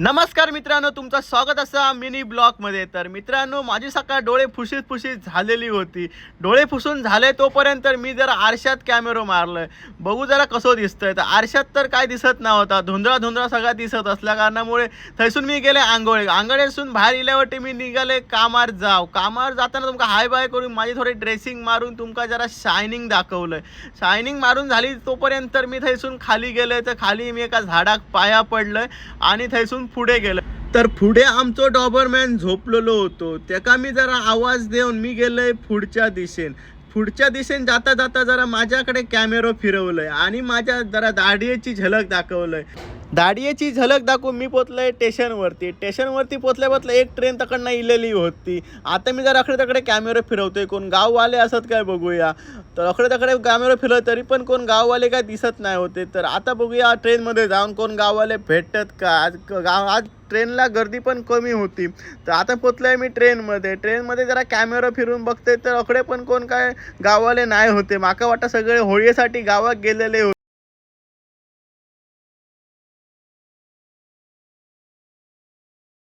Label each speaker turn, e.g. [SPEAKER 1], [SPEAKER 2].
[SPEAKER 1] नमस्कार मित्रांनो तुमचं स्वागत असं मिनी ब्लॉगमध्ये तर मित्रांनो माझी सकाळ डोळे फुशीत फुशीत झालेली होती. डोळे फुसून झाले तोपर्यंत मी जरा आरशात कॅमेरो मारलं बघू जरा कसं दिसतंय. तर आरशात तर काय दिसत नव्हता. धुंदळा धुंदळा सगळा दिसत असल्या कारणामुळे थैसून मी गेले आंघोळे. आंघोळेसून बाहेर इल्यावरती मी निघाले कामार जाव. कामार जाताना तुमका हाय बाय करून माझी थोडी ड्रेसिंग मारून तुमका जरा शायनिंग दाखवलं शायनिंग मारून झाली तोपर्यंत तर मी थैसून खाली गेले. तर खाली मी एका झाडाक पाया पडलं आणि थैसून पुढे गेलं. तर पुढे आमचो डॉबरमॅन झोपलेलो होतो. त्याका मी जरा आवाज देऊन मी गेलोय पुढच्या दिशेन. पुढच्या दिशेन जाता जाता जरा माझ्याकडे कॅमेरो फिरवलंय आणि माझ्या जरा दाढीची झलक दाखवलंय. दाडियेची झलक दाखवून मी पोचलोय स्टेशनवरती. स्टेशनवरती पोचल्या पोचल्या एक ट्रेन तकडनं इलेली होती. आता मी जरा अकडे तकडे कॅमेरे फिरवतोय. कोण गाववाले असत काय बघूया. तर अकडे तकडे कॅमेरे फिरव तरी पण कोण गाववाले काय दिसत नाही होते. तर आता बघूया ट्रेनमध्ये जाऊन कोण गाववाले भेटत का? आज गाव आज ट्रेनला गर्दी पण कमी होती. तर आता पोचलोय मी ट्रेनमध्ये ट्रेनमध्ये जरा कॅमेरा फिरून बघते तर अकडे पण कोण काय गाववाले नाही होते. माका वाटतं सगळे होळीसाठी गावात गेलेले होते.